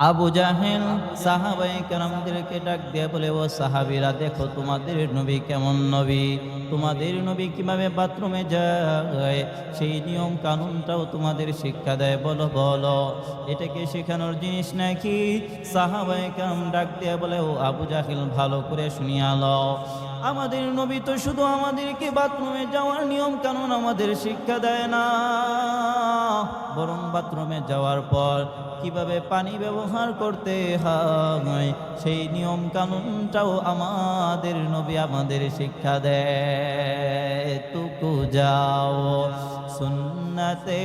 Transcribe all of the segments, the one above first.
আবু জাহেল সাহাবাই কারামদেরকে ডাক দিয়ে বলে, ও সাহাবিরা, দেখো তোমাদের নবী কেমন নবী? তোমাদের নবী কীভাবে বাথরুমে যায়? সেই নিয়ম কানুনটাও তোমাদের শিক্ষা দেয়। বলো বলো এটাকে শেখানোর জিনিস নাকি? সাহাবাই কারাম ডাক দিয়ে বলে, ও আবু জাহেল, ভালো করে শুনিয়ালো আমাদের নবী তো শুধু আমাদেরকে বাথরুমে যাওয়ার নিয়ম কানুন আমাদের শিক্ষা দেয় না। বরং বাথরুমে যাওয়ার পর কীভাবে পানি ব্যবহার করতে হয়, সেই নিয়ম কানুনটাও আমাদের নবী আমাদের শিক্ষা দেয়। তুকু যাও সুন্নতে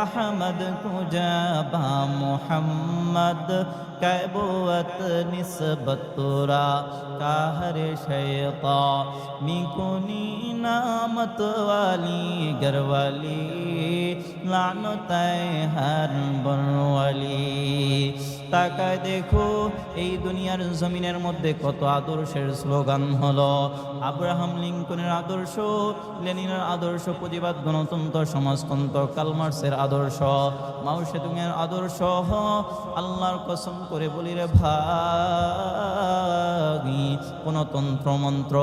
আহমদ কুজাবা মোহাম্মদ कैबुवत निस्बतुरा कहर शैता मिकुनी नामत वाली गरवाली लानत हर बनवाली তাকায় দেখো, এই দুনিয়ার জমিনের মধ্যে কত আদর্শের স্লোগান হলো। আব্রাহাম লিঙ্কনের আদর্শ, লেনিনের আদর্শ, প্রতিবাদ গণতন্ত্র, সমাজতন্ত্র কালমার্সের আদর্শ, মাও সেতুংয়ের আদর্শ, আল্লাহর কসম করে বলি রে ভাগি কোন তন্ত্র মন্ত্র।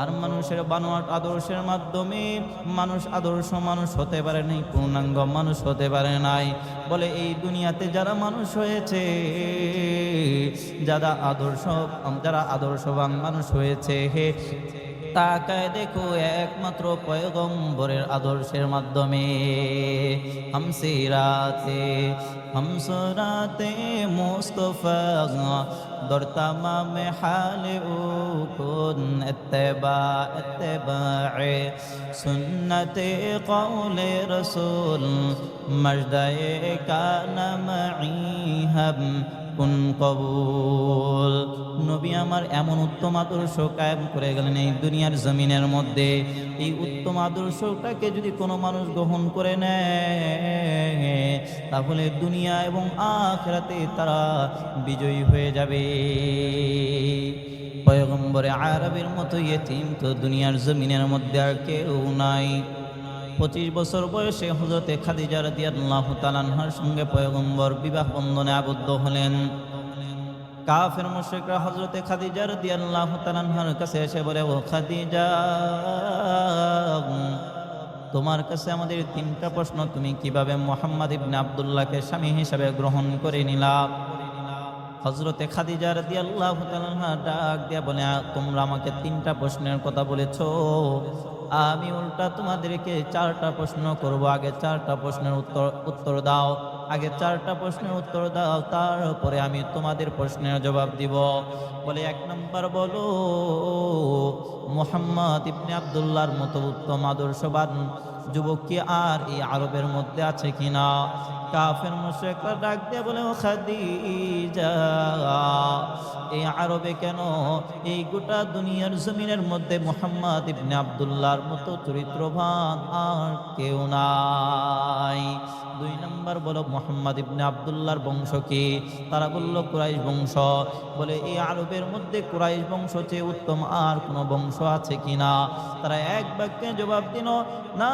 আর মানুষের বানোয়াট আদর্শের মাধ্যমে মানুষ আদর্শ মানুষ হতে পারে নাই, পূর্ণাঙ্গ মানুষ হতে পারে নাই। বলে এই দুনিয়াতে যারা মানুষ হয়েছে যারা আদর্শ যারা আদর্শবান মানুষ হয়েছে হে তাকায় দেখো একমাত্র পয়গম্বরের আদর্শের মাধ্যমে। হামসিরাতে, হামসরাতে মুস্তফা দর হাল ও কুন ইত্তেবা ইত্তেবায়ে সুন্নতে কওলে রসুল মজদায়ে কানা মাই হাম কুন কবুল। নবী আমার এমন উত্তম আদর্শ কায়েম করে গেলেন এই দুনিয়ার জমিনের মধ্যে। এই উত্তম আদর্শটাকে যদি কোনো মানুষ গ্রহণ করে নেয়, তাহলে দুনিয়া এবং আখরাতে তারা বিজয়ী হয়ে যাবে। পয়গম্বরে আরবের মতো ইয়েতিম তো দুনিয়ার জমিনের মধ্যে আর কেউ নাই। পঁচিশ বছর বয়সে হজরতে খাদিজা রাদি আল্লাহ তালানহার সঙ্গে পয়গম্বর বিবাহ বন্ধনে আবদ্ধ হলেন। কাফের মুশরিকরা হজরতে খাদিজা রাদি আল্লাহ তালানহার কাছে এসে বলে, ও খাদিজা, তোমার কাছে আমাদের তিনটা প্রশ্ন, তুমি কীভাবে মোহাম্মদ ইবনে আবদুল্লাহকে স্বামী হিসাবে গ্রহণ করে নিলা? হজরতে খাদিজা রাদি আল্লাহ ডাক দিয়া বলে তোমরা আমাকে তিনটা প্রশ্নের কথা বলেছ। আমি উল্টা তোমাদেরকে চারটা প্রশ্ন করব। আগে চারটা প্রশ্নের উত্তর উত্তর দাও। আগে চারটা প্রশ্নের উত্তর দাও। তারপরে আমি তোমাদের প্রশ্নের জবাব দিব। বলে এক নম্বর বলো, মোহাম্মদ ইবনে আবদুল্লাহর মতো উত্তম আদর্শবান যুবক কি আর এই আরবের মধ্যে আছে কিনা? কাফের মুশরিকরা ডাক দিয়ে বলে, ও খাদিজা, এই আরবে কেন এই গোটা দুনিয়ার জমিনের মধ্যে মোহাম্মদ ইবনে আবদুল্লাহর মতো চরিত্রবান আর কেউ নাই? দুই নম্বর বলো, মোহাম্মদ ইবনে আবদুল্লাহর বংশ কি? তারা বলল, কুরাইশ বংশ। বলে, এই আরবের মধ্যে কুরাইশ বংশ চেয়ে উত্তম আর কোনো বংশ আছে কিনা? তারা এক বাক্যে জবাব দিন না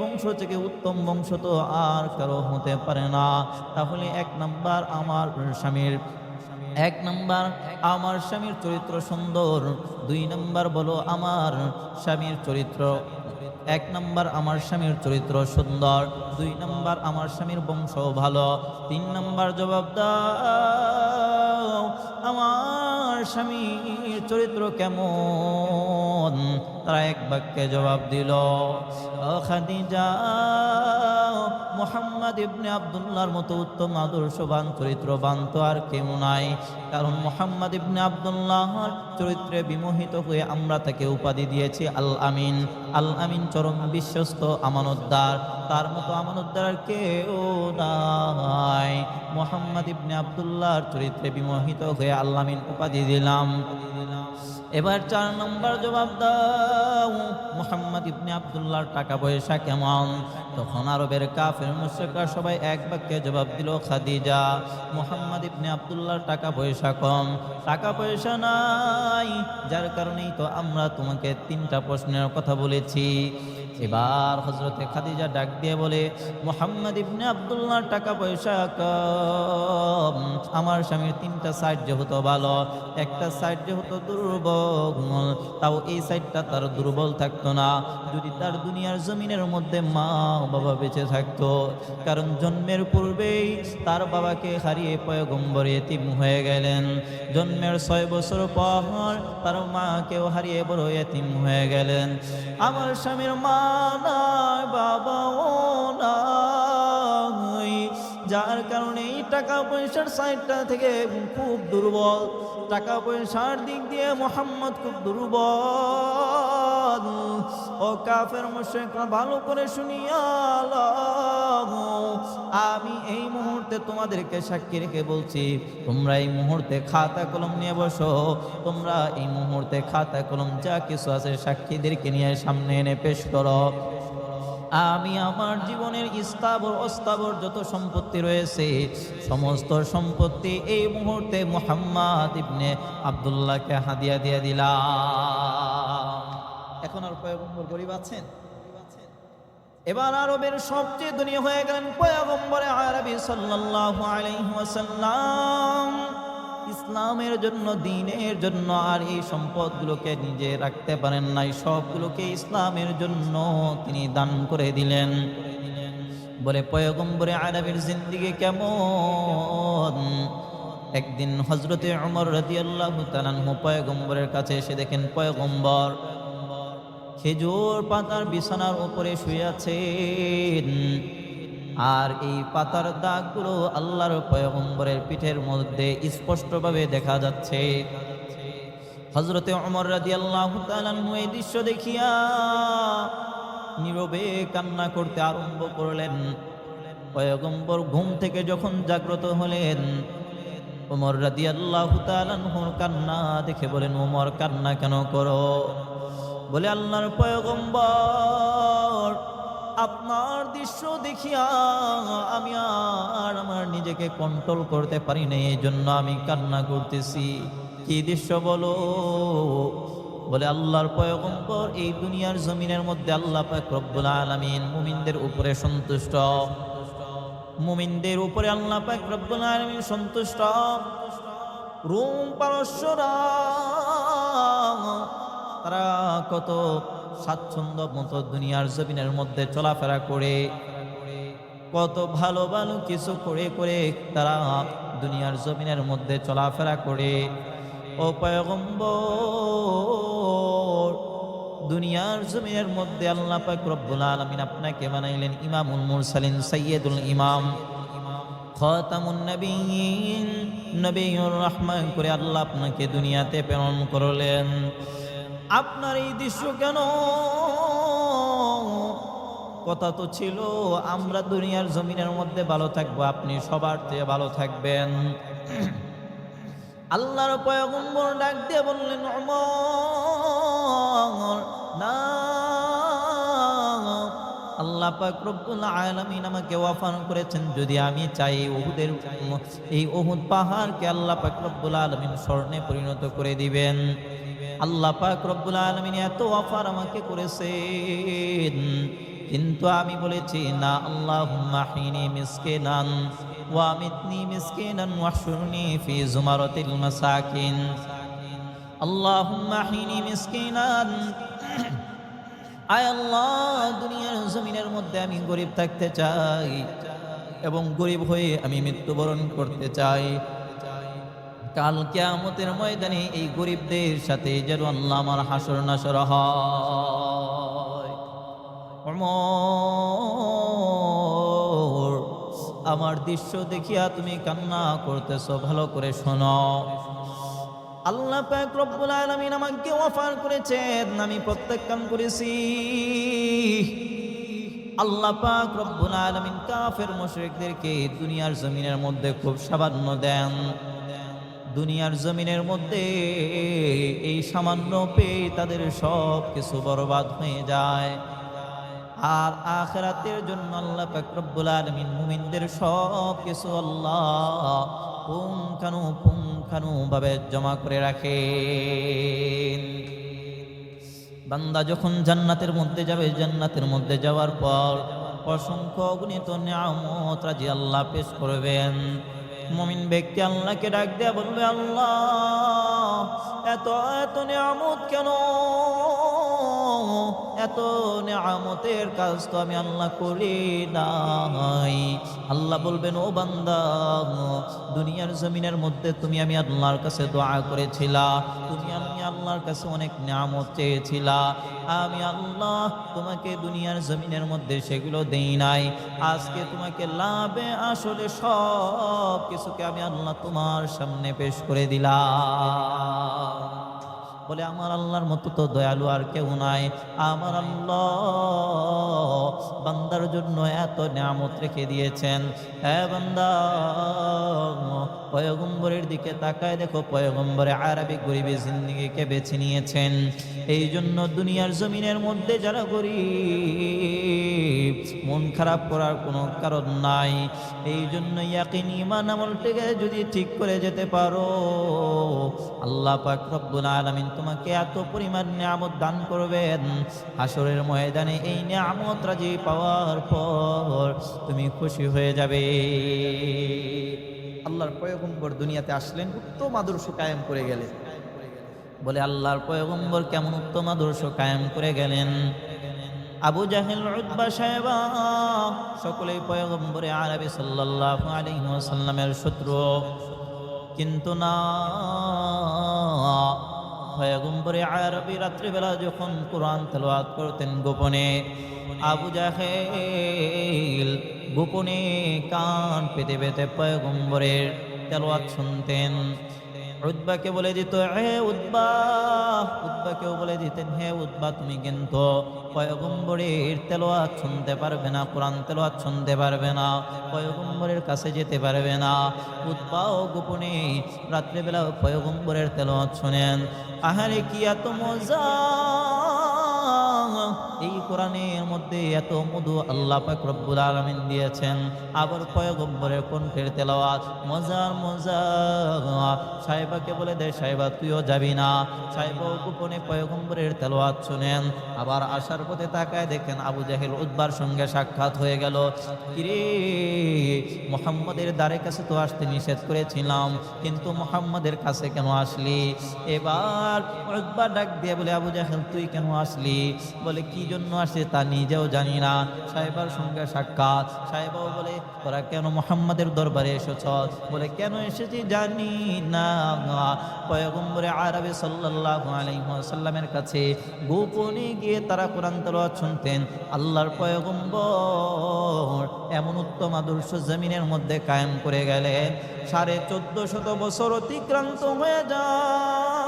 বংশ থেকে উত্তম বংশ তো আর কারও হতে পারে না। তাহলে এক নাম্বার আমার স্বামীর, এক নাম্বার আমার স্বামীর চরিত্র সুন্দর, দুই নাম্বার বলো আমার স্বামীর চরিত্র, এক নাম্বার আমার স্বামীর চরিত্র সুন্দর, দুই নাম্বার আমার স্বামীর বংশ ভালো, তিন নাম্বার জবাব দাও, আমার স্বামীর চরিত্র কেমন? তারা এক বাক্যে জবাব দিল খাদিজা মোহাম্মদ ইবনে আবদুল্লাহর মতো উত্তম আদর্শবান চরিত্রবান তো আর কেউ নাই। কারণ মোহাম্মদ ইবনে আবদুল্লাহর চরিত্রে বিমোহিত হয়ে আমরা তাকে উপাধি দিয়েছি আল আমিন। আল আমিন চরম বিশ্বস্ত আমানতদার। তার মতো আমানতদার কেউ নাই। মোহাম্মদ ইবনে আবদুল্লাহর চরিত্রে বিমোহিত হয়ে আল্লামিন উপাধি দিলাম। এবার চার নম্বর জবাব দাও। মোহাম্মদ ইবনে আবদুল্লাহর টাকা পয়সা কেমন? তখন আরবের কাফের মুশ্রিকরা সবাই এক বাক্যে জবাব দিল, খাদিজা, মোহাম্মদ ইবনে আবদুল্লাহর টাকা পয়সা কম। টাকা পয়সা নাই, যার কারণেই তো আমরা তোমাকে তিনটা প্রশ্নের কথা বলেছি। এবার হজরতে খাদিজা ডাক দিয়ে বলে, মোহাম্মদ ইবনে আবদুল্লাহ টাকা পয়সা কম। আমার স্বামীর তিনটা সাইড যেহেতু ভালো, একটা সাইড যেহেতু দুর্বল, তাও এই সাইডটা তার দুর্বল থাকতো না। যদি তার দুনিয়ার জমিনের মধ্যে মা বাবা বেঁচে থাকতো, কারণ জন্মের পূর্বেই তার বাবাকে হারিয়ে পয়গম্বর এতিম হয়ে গেলেন। জন্মের ছয় বছর পর তার মাকেও হারিয়ে বড় এতিম হয়ে গেলেন। আমার স্বামীর মা নাই, বাবাও নাই। যার কারণে এই টাকা পয়সার সাইডটা থেকে খুব দুর্বল, টাকা পয়সার দিক দিয়ে মোহাম্মদ খুব দুর্বল। ও কাফের ভালো করে শুনিয়া। আমি এই মুহূর্তে তোমাদেরকে সাক্ষী রেখে বলছি, তোমরা এই মুহূর্তে খাতা কলম নিয়ে বসো, তোমরা এই মুহূর্তে খাতা কলম যা কিছু আছে সাক্ষীদেরকে নিয়ে সামনে এনে পেশ করো আমি আমার জীবনের স্থাবর, অস্থাবর যত সম্পত্তি রয়েছে, সমস্ত সম্পত্তি এই মুহূর্তে মোহাম্মদ ইবনে আবদুল্লাহকে হাদিয়া দিয়ে দিলাম এখন আর পয়গম্বর গরিব আছেন? এবার আরবের সবচেয়ে দুনিয়া হয়ে গেলেন পয়গম্বরে আরবি সাল্লাল্লাহু আলাইহি ওয়াসাল্লাম। ইসলামের জন্য, দিনের জন্য আর এই সম্পদগুলোকে নিজে রাখতে পারেন নাই। সবগুলোকে ইসলামের জন্য তিনি দান করে দিলেন। বলে, পয়গম্বরে আরবের জিন্দিগি কেমন? একদিন হজরতে অমর রাদিয়াল্লাহু তাআলা পয়গম্বরের কাছে এসে দেখেন, পয়গম্বর খেজুর পাতার বিছানার উপরে শুয়ে আছেন। আর এই পাতার দাগগুলো আল্লাহর পয়গম্বরের পিঠের মধ্যে স্পষ্টভাবে দেখা যাচ্ছে। হজরতে অমর রাদি আল্লাহ এই দৃশ্য দেখিয়া নীরবে কান্না করতে আরম্ভ করলেন। পয়গম্বর ঘুম থেকে যখন জাগ্রত হলেন, ওমর রাদি আল্লাহ কান্না দেখে বলেন, ওমর, কান্না কেন করো? বলে আল্লাহর পয়গম্বর, আপনার দৃশ্য দেখিয়া আমি আর আমার নিজেকে কন্ট্রোল করতে পারি না এই জন্য আমি কান্না করতেছি। কি দৃশ্য বলো? বলে আল্লাহর পয়গম্বর, এই দুনিয়ার জমিনের মধ্যে আল্লাহ পাক রব্বুল আলামিন মুমিনদের উপরে সন্তুষ্ট। মুমিনদের উপরে আল্লাহ পাক রব্বুল আলামিন সন্তুষ্ট। রোম পারস্যরা তারা কত স্বাচ্ছন্দ্য মতো দুনিয়ার জমিনের মধ্যে চলাফেরা করে, কত ভালো ভালো কিছু করে করে তারা দুনিয়ার জমিনের মধ্যে চলাফেরা করে। ও পয়গম্বর, দুনিয়ার জমিনের মধ্যে আল্লাহ পাক রব্বুল আলামিন আপনাকে বানাইলেন ইমামুল মুরসালিন সাইয়্যিদুল ইমাম। খতামুন নবীন, নবীর রহমান করে আল্লাহ আপনাকে দুনিয়াতে প্রেরণ করলেন। আপনার এই দৃশ্য কেন? কথা তো ছিল, আমরা দুনিয়ার জমিনের মধ্যে ভালো থাকব, আপনি সবার চেয়ে ভালো থাকবেন। আল্লাহর পয়গম্বর ডাক দিয়ে বললেন অমর না। আল্লাহ পাক রব্বুল আলামিন আমাকে ওয়াফান করেছেন, যদি আমি চাই ওহুদের এই ওহুদ পাহাড়কে আল্লাহ পাক রব্বুল আলামিন স্বর্ণে পরিণত করে দিবেন। আল্লাহ পাক রব্বুল আলামিন এত অফার আমাকে করেছেন। কিন্তু আমি বলেছি, না, আল্লাহুম্মা হিনি মিসকিনান ওয়া মিতনি মিসকিনান ওয়াহশুরনি ফি জুমারাতিল মাসাকিন। আল্লাহুম্মা হিনি মিসকিনান। আয় আল্লাহ, দুনিয়ার জমিনের মধ্যে আমি গরিব থাকতে চাই এবং গরিব হয়ে আমি মৃত্যুবরণ করতে চাই। কাল কেয়ামতের ময়দানে এই গরিবদের সাথে যেন আল্লাহ আমার হাসর নাসর আমার দৃশ্য দেখিয়া তুমি কান্না করতেছো, ভালো করে শোনো। আল্লাহ পাক রব্বুল আলামিন আমাকে অফার করেছেন, আমি প্রত্যাখ্যান করেছি। আল্লাহ পাক রব্বুল আলামিন কাফের মুশরিকদেরকে দুনিয়ার জমিনের মধ্যে খুব সামান্য দেন। দুনিয়ার জমিনের মধ্যে এই সামান্য পেয়ে তাদের সব কিছু বরবাদ হয়ে যায়। আর আখরাতের জন্য আল্লাহ পাক রব্বুল আলামিন মুমিনদের সব কিছু আল্লাহ পুঙ্খানু পুঙ্খানু ভাবে জমা করে রাখে বান্দা যখন জান্নাতের মধ্যে যাবে, জান্নাতের মধ্যে যাওয়ার পর অসংখ্য অগণিত নিয়ামত রাজি আল্লাহ পেশ করবেন। মমিন ব্যক্তি আল্লাহকে ডাক দেয়া বলবে আল্লাহ এত এত নিয়ামত কেন? এত নিয়ামতের কাজ তো আমি আল্লাহ করি নাই। আল্লাহ বলবেন, ও বান্দা, দুনিয়ার জমিনের মধ্যে তুমি আমি আল্লাহর কাছে দোয়া করেছিলা, তুমি আমি আল্লাহর কাছে অনেক নিয়ামত চেয়েছিলা, আমি আল্লাহ তোমাকে দুনিয়ার জমিনের মধ্যে সেগুলো দেই নাই। আজকে তোমাকে লাভে, আসলে সব কিছুকে আমি আল্লাহ তোমার সামনে পেশ করে দিলাম। বলে, আমার আল্লাহর মতো তো দয়ালু আর কেউ নাই। আমার আল্লাহ বান্দার জন্য এত নিয়ামত রেখে দিয়েছেন। হ্যাঁ বান্দা, পয়গম্বরের দিকে তাকায় দেখো, পয়গম্বরে আরবি গরিবী জিন্দিগিকে বেছে নিয়েছেন। এই জন্য দুনিয়ার জমিনের মধ্যে যারা গরিব, মন খারাপ করার কোনো কারণ নাই। এই জন্য ইয়াকিন ইমান আমলটাকে যদি ঠিক করে যেতে পারো, আল্লাহ পাক রব্বুল আলামিন তোমাকে এত পরিমাণ নিয়ামত দান করবেন। হাসরের ময়দানে এই নিয়ামত রাজি পাওয়ার পর তুমি খুশি হয়ে যাবে। আল্লাহর পয়গম্বর দুনিয়াতে আসলেন উত্তম আদর্শ কায়েম করে গেলেন। বলে আল্লাহর পয়গম্বর কেমন উত্তম আদর্শ কায়েম করে গেলেন? আবু জাহেল উতবা সাহেবা সকলেই পয়গম্বরে আরবি সাল্লাল্লাহু আলাইহি ওয়াসাল্লামের শত্রু। কিন্তু না পয়গম্বরে আরবি রাত্রিবেলা যখন কোরআন তেলাওয়াত করতেন গোপনে। আবু জাহেল গোপনে কান পেতে পেতে পয়গম্বরের তেলাওয়াত শুনতেন। উদ্বাকে বলে দিত হে উদ্বা। উদ্বাকেও বলে দিতেন, হে উদ্বা, তুমি কিন্তু পয়গম্বরের তেলোয়াত শুনতে পারবে না, কোরআন তেলোয়াত শুনতে পারবে না, পয়গম্বরের কাছে যেতে পারবে না। উদ্বাও গোপনে রাত্রেবেলা পয়গম্বরের তেলোয়াত শোনেন। আহারে, কি এত মজা! এই কোরআনের মধ্যে এত মধু আল্লাহ রব্বুল আলামিন দিয়েছেন। আবার পয়গম্বরের কণ্ঠের তেলাওয়াত, মজার মজা সাহেবাকে বলে দে, সাহেবা, তুইও যাবি না। সাহেবাও গোপনে পয়গম্বরের তেলাওয়াত শুনেন। আবার আসার পথে তাকায় দেখেন আবু জাহেল উদ্বার সঙ্গে সাক্ষাৎ হয়ে গেল। কিরে, মোহাম্মদের দ্বারের কাছে তো আসতে নিষেধ করেছিলাম, কিন্তু মোহাম্মদের কাছে কেন আসলি? এবার উদ্বার ডাক দিয়ে বলে, আবু জাহেল, তুই কেন আসলি? বলে, কি জন্য আসে তা নিজেও জানি না। সাহেবার সঙ্গে সাক্ষাৎ। সাহেবাও বলে, তোরা কেন মোহাম্মদের দরবারে এসেছ? বলে, কেন এসেছি জানি না। আরবে সাল্লাল্লাহু আলাইহি ওয়াসাল্লামের কাছে গোপনে গিয়ে তারা কোরআন তেলাওয়াত শুনতেন। আল্লাহর পয়গম্বর এমন উত্তম আদর্শ জমিনের মধ্যে কায়েম করে গেলেন। সাড়ে চোদ্দ শত বছর অতিক্রান্ত হয়ে যায়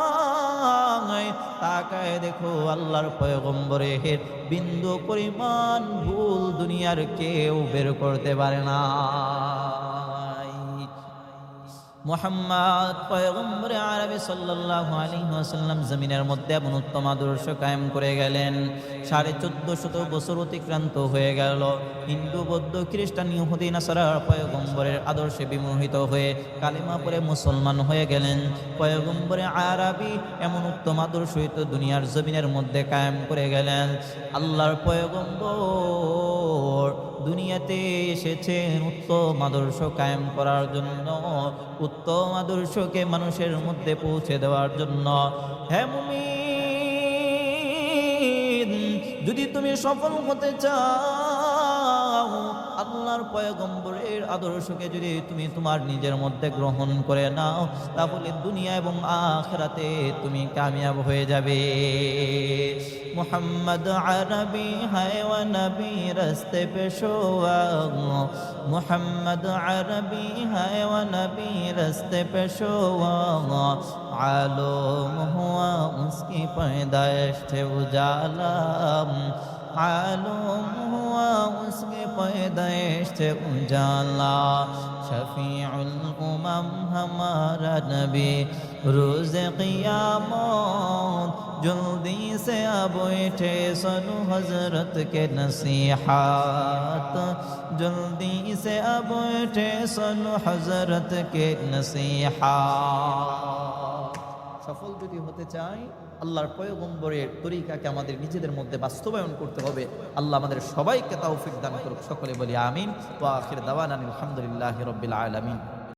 তাকায় দেখো আল্লাহর পয়গম্বরের বিন্দু পরিমাণ ভুল দুনিয়ার কেউ বের করতে পারে না। মোহাম্মদ পয়গম্বরে আরবি সাল্লাল্লাহু আলাইহি ওয়াসাল্লাম জমিনের মধ্যে এমন উত্তম আদর্শ কায়েম করে গেলেন। সাড়ে চোদ্দ শত বছর অতিক্রান্ত হয়ে গেল। হিন্দু, বৌদ্ধ, খ্রিস্টান, ইহুদি, নাসারা পয়গম্বরের আদর্শে বিমোহিত হয়ে কালিমা পরে মুসলমান হয়ে গেলেন। পয়গম্বরে আরবি এমন উত্তম আদর্শ তো দুনিয়ার জমিনের মধ্যে কায়েম করে গেলেন। আল্লাহর পয়গম্বর দুনিয়াতে এসেছেন উত্তম আদর্শ কায়েম করার জন্য, উত্তম আদর্শকে মানুষের মধ্যে পৌঁছে দেওয়ার জন্য। হ্যাঁ যদি তুমি সফল হতে চাও আল্লাহর পয়গম্বরের আদর্শকে যদি তুমি তোমার নিজের মধ্যে গ্রহণ করে নাও তাহলে দুনিয়া এবং আখরাতে তুমি কামিয়াব হয়ে যাবে মোহাম্মদ আরবি হায়ওয়া নবী রস্তে পেশোয়া মোহাম্মদ আরবি হায়ওয়া নবী রস্তে পেশোয়া आलम हुआ उसकी पैदाइश थे उजाला आलम ہوا اس کے پیدائش سے اجالا شفیع الامم ہمارا نبی روز قیامت جلدی سے اب اٹھے سنو حضرت کے نصیحات جلدی سے اب اٹھے سنو حضرت کے نصیحات সফল যদি হতে চাই আল্লাহর পয়গম্বরের তরিকাকে আমাদের নিজেদের মধ্যে বাস্তবায়ন করতে হবে। আল্লাহ আমাদের সবাইকে তাওফিক দান করুক। সকলে বলি আমিন। তো আখির দাওয়ান আলহামদুলিল্লাহ রবিল আলামিন।